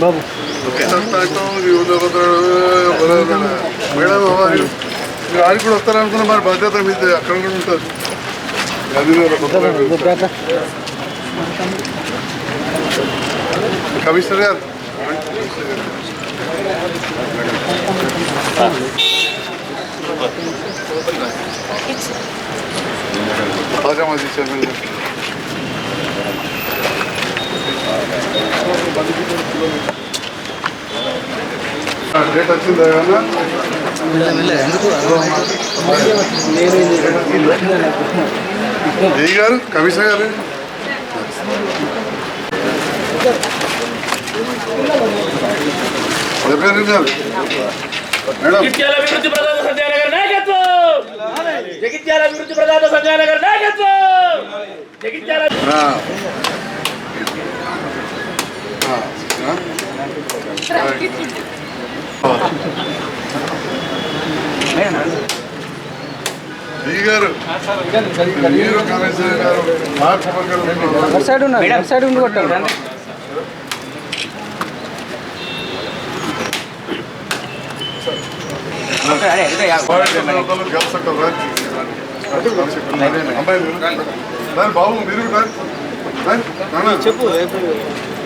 బాబు madam మీరు ఆడికి కూడా వస్తారనుకున్నా మరి బాధ్యత మీది అక్కడ కూడా ఉంటుంది గదిలో కొత్త కమిషనర్ గారు తాజా మాజీ చైర్మన్ గారు డేట్ వచ్చిందా ఏ గారు కమిషనర్ గారు జగిత్యాల అభివృద్ధి ప్రదాత సంజయ్ నగర్ నాయకత్వం! జగిత్యాల అభివృద్ధి ప్రదాత సంజయ్ నగర్ నాయకత్వం! జగిత్యాల గారు మీరు కమిషనర్ గారు మార్పు పక్కన సైడ్ ఉన్నారు సైడ్ ఉండి కొట్టారు బాబు మీరు చెప్పు.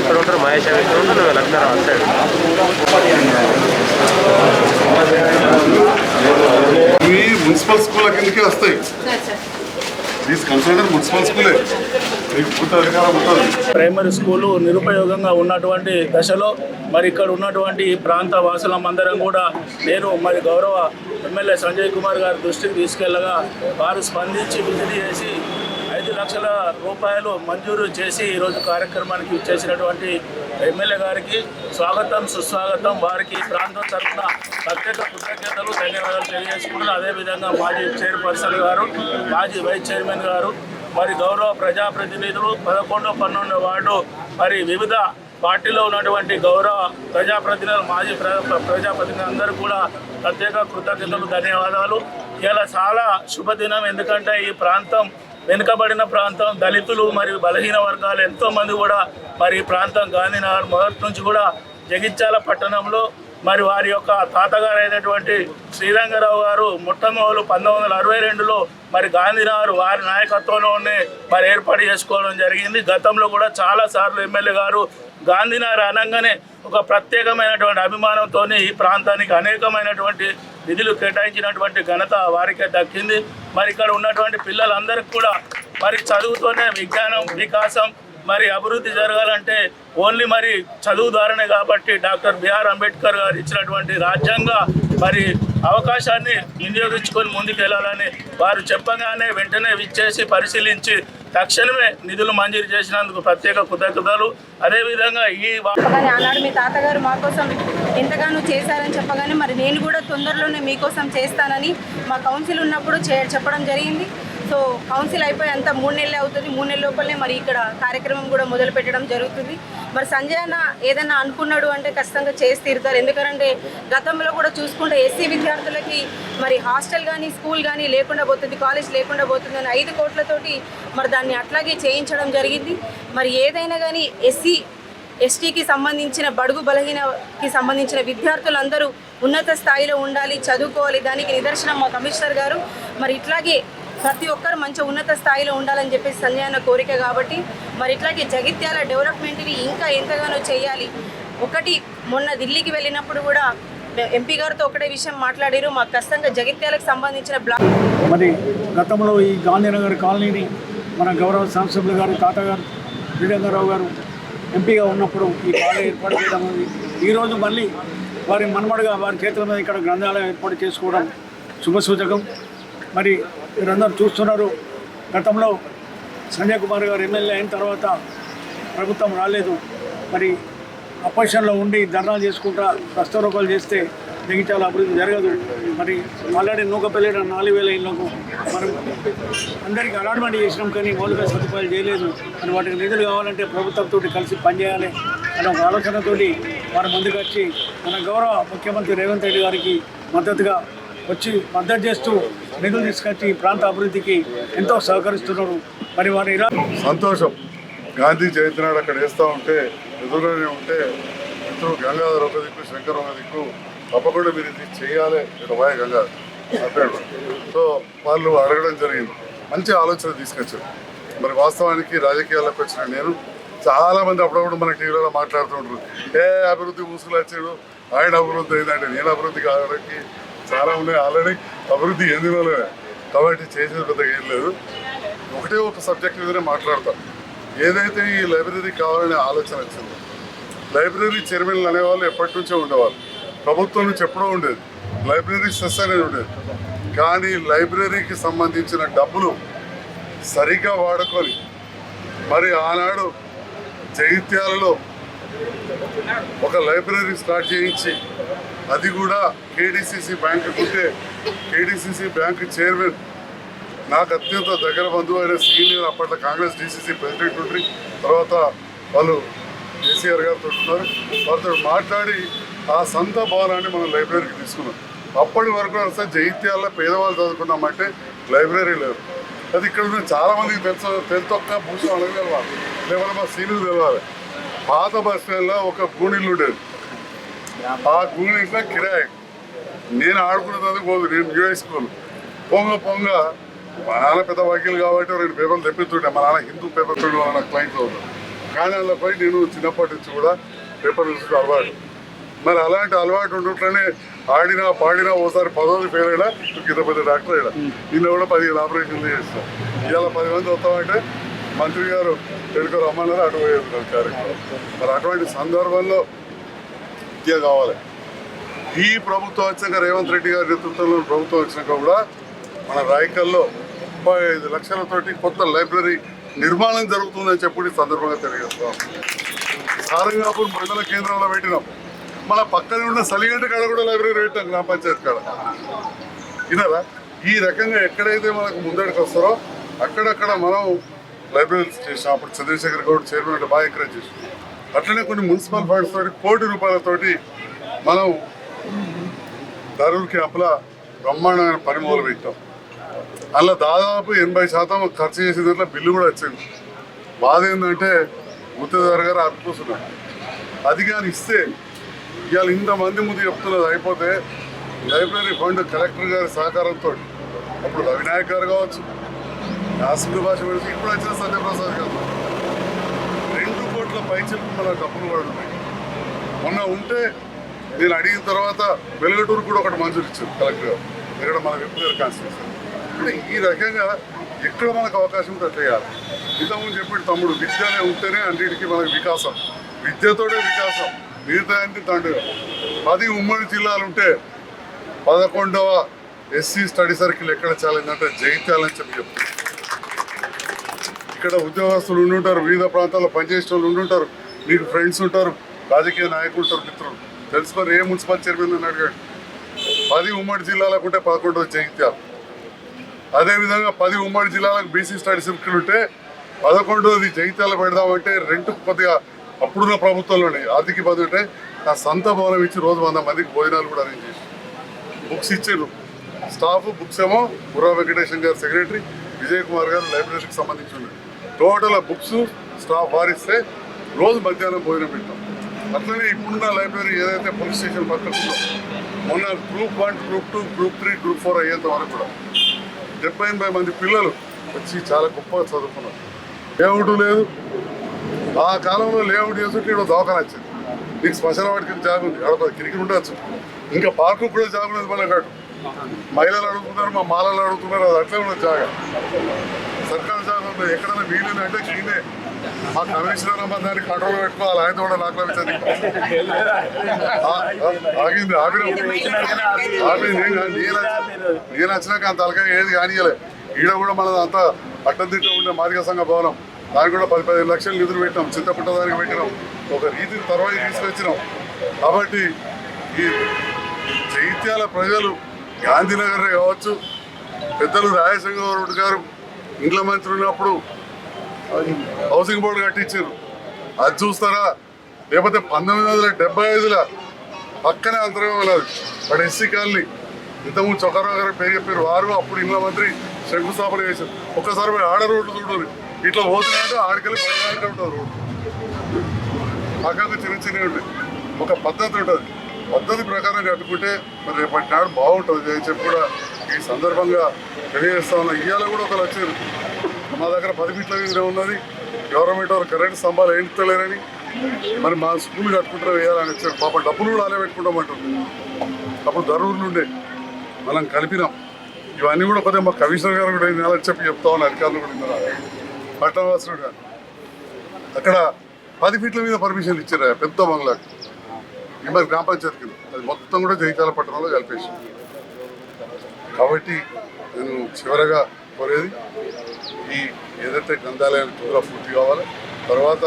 ఇక్కడ ఉంటారు మహేష్ ఇక్కడ ఉంటారు వీళ్ళందరూ అటు సైడ్ ఇవి మున్సిపల్ స్కూల్ కిందకే వస్తాయి. దీస్ కన్సిడర్ మున్సిపల్ స్కూలే. ప్రైమరీ స్కూలు నిరుపయోగంగా ఉన్నటువంటి దశలో మరి ఇక్కడ ఉన్నటువంటి ఈ ప్రాంత వాసులం అందరం కూడా నేను మరి గౌరవ ఎమ్మెల్యే సంజయ్ కుమార్ గారి దృష్టికి తీసుకెళ్ళగా వారు స్పందించి విజిట్ చేసి ఐదు లక్షల రూపాయలు మంజూరు చేసి ఈరోజు కార్యక్రమానికి చేసినటువంటి ఎమ్మెల్యే గారికి స్వాగతం సుస్వాగతం. వారికి ఈ ప్రాంతం తరఫున ప్రత్యేక కృతజ్ఞతలు ధన్యవాదాలు తెలియజేసుకుంటున్నారు అదేవిధంగా మాజీ చైర్పర్సన్ గారు మాజీ వైస్ చైర్మన్ గారు మరి గౌరవ ప్రజాప్రతినిధులు పదకొండు పన్నెండు వార్డు మరి వివిధ పార్టీలో ఉన్నటువంటి గౌరవ ప్రజాప్రతినిధులు మాజీ ప్ర- ప్రజాప్రతినిధులు అందరూ కూడా ప్రత్యేక కృతజ్ఞతలు ధన్యవాదాలు. ఇలా చాలా శుభదినం ఎందుకంటే ఈ ప్రాంతం వెనుకబడిన ప్రాంతం దళితులు మరియు బలహీన వర్గాలు ఎంతోమంది కూడా మరి ఈ ప్రాంతం గాంధీనగర్ మొదటి నుంచి కూడా జగిత్యాల పట్టణంలో మరి వారి యొక్క తాతగారు అయినటువంటి శ్రీరంగరావు గారు మొట్టమొదలు పంతొమ్మిది వందల అరవై రెండులో మరి గాంధీనగర్ వారి నాయకత్వంలోనే మరి ఏర్పాటు చేసుకోవడం జరిగింది. గతంలో కూడా చాలా సార్లు ఎమ్మెల్యే గారు గాంధీనగర్ అనగానే ఒక ప్రత్యేకమైనటువంటి అభిమానంతో ఈ ప్రాంతానికి అనేకమైనటువంటి నిధులు కేటాయించినటువంటి ఘనత వారికే దక్కింది. మరి ఇక్కడ ఉన్నటువంటి పిల్లలందరికీ కూడా మరి చదువుతోనే విజ్ఞానం వికాసం మరి అభివృద్ధి జరగాలంటే ఓన్లీ మరి చదువు ద్వారానే కాబట్టి డాక్టర్ బిఆర్ అంబేద్కర్ గారు ఇచ్చినటువంటి రాజ్యాంగ మరి అవకాశాన్ని వినియోగించుకొని ముందుకు వెళ్ళాలని వారు చెప్పగానే వెంటనే విచ్చేసి పరిశీలించి తక్షణమే నిధులు మంజూరు చేసినందుకు ప్రత్యేక కృతజ్ఞతలు. అదేవిధంగా ఈ ఆనాడు మీ తాతగారు మా కోసం ఎంతగానో చేశారని చెప్పగానే మరి నేను కూడా తొందరలోనే మీకోసం చేస్తానని మా కౌన్సిల్ ఉన్నప్పుడు చే చెప్పడం జరిగింది. సో కౌన్సిల్ అయిపోయి మూడు నెలలే అవుతుంది. మూడు నెలల లోపలనే మరి ఇక్కడ కార్యక్రమం కూడా మొదలు పెట్టడం జరుగుతుంది. మరి సంజయ్ అన్న ఏదన్నా అనుకున్నాడు అంటే ఖచ్చితంగా చేసి తీరుతారు. ఎందుకంటే గతంలో కూడా చూసుకుంటే ఎస్సీ విద్యార్థులకి మరి హాస్టల్ కానీ స్కూల్ కానీ లేకుండా పోతుంది కాలేజ్ లేకుండా పోతుంది అని ఐదు కోట్లతోటి మరి దాన్ని అట్లాగే చేయించడం జరిగింది. మరి ఏదైనా కానీ ఎస్సీ ఎస్టీకి సంబంధించిన బడుగు బలహీనకి సంబంధించిన విద్యార్థులందరూ ఉన్నత స్థాయిలో ఉండాలి చదువుకోవాలి. దానికి నిదర్శనం మా కమిషనర్ గారు. మరి ఇట్లాగే ప్రతి ఒక్కరు మంచి ఉన్నత స్థాయిలో ఉండాలని చెప్పేసి సంజయ్ అన్న కోరిక కాబట్టి మరి ఇట్లాగే జగిత్యాల డెవలప్మెంట్ని ఇంకా ఎంతగానో చేయాలి. ఒకటి మొన్న ఢిల్లీకి వెళ్ళినప్పుడు కూడా ఎంపీ గారితో ఒకటే విషయం మాట్లాడారు. మాకు ఖచ్చితంగా జగిత్యాలకు సంబంధించిన బ్లాక్ మరి గతంలో ఈ గాంధీనగర్ కాలనీని మన గౌరవ శాసనసభ్యులు గారు తాతగారు వీరేంద్రరావు గారు ఎంపీగా ఉన్నప్పుడు ఈ కాలేజ్ ఏర్పాటు చేయడం ఈరోజు మళ్ళీ వారి మనమడుగా వారి చేతుల మీద ఇక్కడ గ్రంథాలయం ఏర్పాటు చేసుకోవడం శుభసూచకం. మరి మీరందరూ చూస్తున్నారు. గతంలో సంజయ్ కుమార్ గారు ఎమ్మెల్యే అయిన తర్వాత ప్రభుత్వం రాలేదు. మరి అపోజిషన్లో ఉండి ధర్నాలు చేసుకుంటా ప్రస్తరోకాలు చేస్తే జగిత్యాల అభివృద్ధి జరగదు. మరి ఆల్రెడీ నూకపల్లి నాలుగు వేల ఇళ్ళకు మనం అందరికీ అలాట్మెంట్ చేసినాం కానీ మౌలిక సదుపాయాలు చేయలేదు. మరి వాటికి నిధులు కావాలంటే ప్రభుత్వంతో కలిసి పనిచేయాలి అనే ఒక ఆలోచనతోటి వారి ముందుకు వచ్చి మన గౌరవ ముఖ్యమంత్రి రేవంత్ రెడ్డి గారికి మద్దతుగా వచ్చి మద్దతు చేస్తూ నిధులు తీసుకొచ్చి ఈ ప్రాంత అభివృద్ధికి ఎంతో సహకరిస్తున్నారు. మరి వారు ఇలా సంతోషం. గాంధీ జయంతి నాడు అక్కడ వేస్తూ ఉంటే ఎదురుగానే ఉంటే మిత్రుడు గంగాధర్ ఒక దిక్కు శంకర్ ఒక దిక్కు తప్పకుండా మీరు ఇది చేయాలి. ఇక్కడ వాయ గంగాధర్ అంటాడు సో వాళ్ళు అడగడం జరిగింది. మంచి ఆలోచన తీసుకొచ్చారు. మరి వాస్తవానికి రాజకీయాల్లోకి వచ్చిన నేను చాలామంది అప్పుడప్పుడు మన టీవీలో మాట్లాడుతుంటారు ఏ అభివృద్ధి ముసుగులు వచ్చాడు ఆయన అభివృద్ధి అయిందంటే నేను అభివృద్ధి కావడానికి చాలా ఉన్నాయి ఆల్రెడీ. అభివృద్ధి ఎందులో కాబట్టి చేసేది పెద్దగా ఏం లేదు. ఒకటే ఒక సబ్జెక్ట్ మీదనే మాట్లాడతాం. ఏదైతే ఈ లైబ్రరీ కావాలనే ఆలోచన వచ్చిందో లైబ్రరీ చైర్మన్లు అనేవాళ్ళు ఎప్పటి నుంచో ఉండేవాళ్ళు. ప్రభుత్వం నుంచి ఎప్పుడో ఉండేది. లైబ్రరీ సెస్ అనేది ఉండేది. కానీ లైబ్రరీకి సంబంధించిన డబ్బులు సరిగ్గా వాడుకొని మరి ఆనాడు జగిత్యాలలో ఒక లైబ్రరీ స్టార్ట్ చేయించి అది కూడా కేడిసిసి బ్యాంకు ఉంటే కేడిసిసి బ్యాంకు చైర్మన్ నాకు అత్యంత దగ్గర బంధువు అయిన సీనియర్ అప్పట్లో కాంగ్రెస్ డీసీసీ ప్రెసిడెంట్ ఉండి తర్వాత వాళ్ళు కేసీఆర్ గారితో ఉన్నారు. వారితో మాట్లాడి ఆ సంత భవనాన్ని మనం లైబ్రరీకి తీసుకున్నాం. అప్పటి వరకు అసలు జైత్యాల్లో పేదవాళ్ళు చదువుకున్నామంటే లైబ్రరీ లేదు. అది ఇక్కడ ఉన్న చాలామందికి తెలుసు తెలుతొక్క భూషం అనగలవాలి లేకపోతే మా సీనియర్ తెలవాలి. పాత బస్ స్టాండ్లో ఒక గూణిల్లు ఉండేది. ఆ గూణింట్లో కిరాయి. నేను ఆడుకున్న చదువు పోదు నేను యూఐ స్కూల్. పొంగ పొంగ. మా నాన్న పెద్ద వకీలు కాబట్టి రెండు పేపర్లు తెప్పిస్తుండే. మా నాన్న హిందూ పేపర్ చూడు నా క్లయింట్ అవుతాను కానీ అందులో పోయి నేను చిన్నప్పటి నుంచి కూడా పేపర్ చూసి అలవాటు. మరి అలాంటి అలవాటు ఉండట్లనే ఆడినా పాడినా ఓసారి పదవి ఫెయిల్ అయినా ఇంత పెద్ద డాక్టర్ అయినా. నిన్న కూడా పదిహేను ఆపరేషన్లు చేస్తాం. ఇవాళ పది మంది వస్తామంటే మంత్రి గారు తెలుగు రమ్మన్నారు అటు పోయేది కార్యక్రమం. మరి అటువంటి సందర్భంలో విద్య కావాలి. ఈ ప్రభుత్వం వచ్చాక రేవంత్ రెడ్డి గారి నేతృత్వంలో ప్రభుత్వం వచ్చినాక కూడా మన రాయకల్లో ముప్పై ఐదు లక్షలతోటి కొత్త లైబ్రరీ నిర్మాణం జరుగుతుందని చెప్పి సందర్భంగా తెలియజేస్తాం సారంగాపూర్ మండల కేంద్రంలో పెట్టినాం. మన పక్కనే ఉన్న సలిగంట కాడ కూడా లైబ్రరీ పెట్టాం గ్రామ పంచాయతీ కాడ. వినరా ఈ రకంగా ఎక్కడైతే మనకు ముందడికి వస్తారో అక్కడక్కడ మనం లైబ్రరీస్ చేసినాం. అప్పుడు చంద్రశేఖర్ గౌడ్ చైర్మన్ అంటే బాగా ఎంకరేజ్ చేసినాం. అట్లనే కొన్ని మున్సిపల్ ఫండ్స్ తోటి కోటి రూపాయలతోటి మనం ధరూర్ క్యాంపుల బ్రహ్మాండమైన పని మొదలు పెట్టాం. అందులో దాదాపు ఎనభై శాతం ఖర్చు చేసిన దాంట్లో బిల్లు కూడా వచ్చింది. బాధ ఏంటంటే ముత్తదారు గారు అర్పుకున్నారు అది కానీ ఇస్తే ఇవాళ ఇంతమంది ముందు చెప్తున్నది అయిపోతే లైబ్రరీ ఫండ్ కలెక్టర్ గారి సహకారంతో అప్పుడు రవినాయక్ గారు కావచ్చు యాసంగి భాష ఇప్పుడు వచ్చిన సత్యప్రసాద్ గారు. కోట్ల పైచలకు మన డబ్బులు పడుతున్నాయి మొన్న ఉంటే నేను అడిగిన తర్వాత వెలుగటూరు కూడా ఒకటి మంజూరు ఇచ్చారు కలెక్టర్ గారు. ఇక్కడ మన విప్పు కాన్స్టిట్యూషన్ అంటే ఈ రకంగా ఎక్కడ మనకు అవకాశం ఉంటే చేయాలి. ఇంతకుముందు చెప్పాడు తమ్ముడు విద్యనే ఉంటేనే అన్నిటికీ మనకు వికాసం. విద్యతోటే వికాసం. మిగతా అంటే తండ్రి పది ఉమ్మడి జిల్లాలు ఉంటే పదకొండవ ఎస్సీ స్టడీ సర్కిల్ ఎక్కడ చాలిందంటే జైత్యాలని చెప్పి చెప్తారు ఇక్కడ ఉద్యోగస్తులు ఉండుంటారు వివిధ ప్రాంతాల్లో పనిచేసే వాళ్ళు ఉండుంటారు. మీకు ఫ్రెండ్స్ ఉంటారు రాజకీయ నాయకులు ఉంటారు మిత్రులు. తెలుసుకొని ఏ మున్సిపల్ చైర్మన్ అని అడిగాడు. పది ఉమ్మడి జిల్లాలకు ఉంటే పదకొండవ జగిత్యాలు. అదేవిధంగా పది ఉమ్మడి జిల్లాలకు బీసీ స్టడీ సర్కిల్ ఉంటే పదకొండవది జగిత్యాలు పెడదామంటే రెంట్ కొద్దిగా అప్పుడున్న ప్రభుత్వంలోనే ఆర్థిక ఇబ్బంది ఉంటే నా సొంత భవనం ఇచ్చి రోజు వంద మందికి భోజనాలు కూడా అరేంజ్ చేసి. బుక్స్ ఇచ్చారు స్టాఫ్ బుక్స్ ఏమో బుర్రా వెంకటేశం గారు సెక్రటరీ విజయ్ కుమార్ గారు లైబ్రరీకి సంబంధించి ఉన్నారు టోటల్ బుక్స్ స్టాఫ్ వారిస్తే రోజు మధ్యాహ్నం భోజనం పెట్టాం. అట్లనే ఇప్పుడున్న లైబ్రరీ ఏదైతే పోలీస్ స్టేషన్ పక్కన మొన్న group one group two group three group four అయ్యేంత వరకు కూడా డెబ్బై ఎనభై మంది పిల్లలు వచ్చి చాలా గొప్పగా చదువుకున్నారు. లేఅవుట్ లేదు. ఆ కాలంలో లేఅవుట్ చేస్తుంటే ఇక్కడ దవాఖాన వచ్చింది. నీకు శ్మశాన వాటికి జాగ ఉంది. అక్కడ క్రికెట్ ఉండొచ్చు ఇంకా పార్కు కూడా జాబ్ లేదు మన కాదు మహిళలు అడుగుతున్నారు మా మాలలు అడుగుతున్నారు అది అట్లే ఉన్నది జాగ. సర్కారు ఉంది ఎక్కడైనా వీలు అంటే క్లీనే మా కమిషనర్ అమ్మ దాన్ని కంట్రోల్ పెట్టుకోవాలి. ఆయన కూడా నాకు ఆగింది. నేను నేను వచ్చి- నేను వచ్చినాక అంత అలక ఏది కానియలే ఈడ కూడా మన అంతా అడ్డం తిట్ట ఉండే మాదిక సంఘ భవనం. దానికి కూడా పది పదిహేను లక్షలు నిధులు పెట్టినాం. చింతపుట్ట దానికి పెట్టినాం. ఒక రీతిని తర్వాత తీసుకొచ్చినాం. కాబట్టి ఈ జైత్యాల ప్రజలు గాంధీనగరే కావచ్చు పెద్దలు రాయసింగరావు గారు ఇంట్లో మంత్రి ఉన్నప్పుడు హౌసింగ్ బోర్డు కట్టించారు. అది చూస్తారా? లేకపోతే పంతొమ్మిది వందల డెబ్బై ఐదుల పక్కనే అంతరం ఉన్నది అక్కడ ఎస్సీ కాలనీ. ఇంతకుముందు చొక్కరావు గారు పేరు చెప్పారు. వారు అప్పుడు ఇంట్లో మంత్రి శంకుస్థాపన చేశారు. ఒక్కసారి పోయి ఆడ రోడ్డు చూడండి. ఇట్లా పోతున్నాయంటే ఆడికెళ్ళి పడినాక ఉంటుంది రోడ్డు. పక్కకు చిన్న చిన్నవి ఉంటాయి ఒక పద్ధతి ఉంటుంది. పద్ధతి ప్రకారం కట్టుకుంటే మరి రేపటి నాడు బాగుంటుంది. అని చెప్పి కూడా ఈ సందర్భంగా తెలియజేస్తా ఉన్నా ఇవాళ కూడా ఒకరు వచ్చారు. మా దగ్గర పది ఫీట్ల మీద ఉన్నది. గవర్నమెంట్ వారు కరెంట్ స్తంభాలు ఏంటలేరని మరి మా స్కూల్ కట్టుకుంటారు వేయాలని వచ్చారు. పాప డబ్బులు కూడా అలా పెట్టుకుంటామంటుంది అప్పుడు ధరూరు ఉండే మనం కలిపినాం. ఇవన్నీ కూడా కొద్దిగా మా కమిషనర్ గారు కూడా నెల చెప్పి చెప్తా ఉన్నారు. అధికారులు కూడా ఉన్నారు పట్టణవాసులు గారు. అక్కడ పది ఫీట్ల మీద పర్మిషన్ ఇచ్చారు. పెద్ద బంగ్లాకి. ఈ మరి గ్రామ పంచాయతీ కింద. అది మొత్తం కూడా జైతాల పట్టణంలో కలిపేసి. కాబట్టి నేను చివరగా కోరేది ఈ ఏదైతే గ్రంథాలయాలు కూడా పూర్తి కావాలి. తర్వాత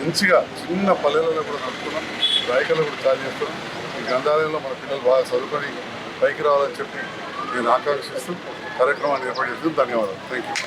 మంచిగా చిన్న పల్లెలలో కూడా నడుపుకున్నాం రాయకల్లో కూడా చాలు చేస్తున్నాం. ఈ గ్రంథాలయంలో మన పిల్లలు బాగా చదువుకొని పైకి రావాలని చెప్పి నేను ఆకాంక్షిస్తూ కార్యక్రమాన్ని ఏర్పాటు చేస్తున్నాను ధన్యవాదాలు. Thank you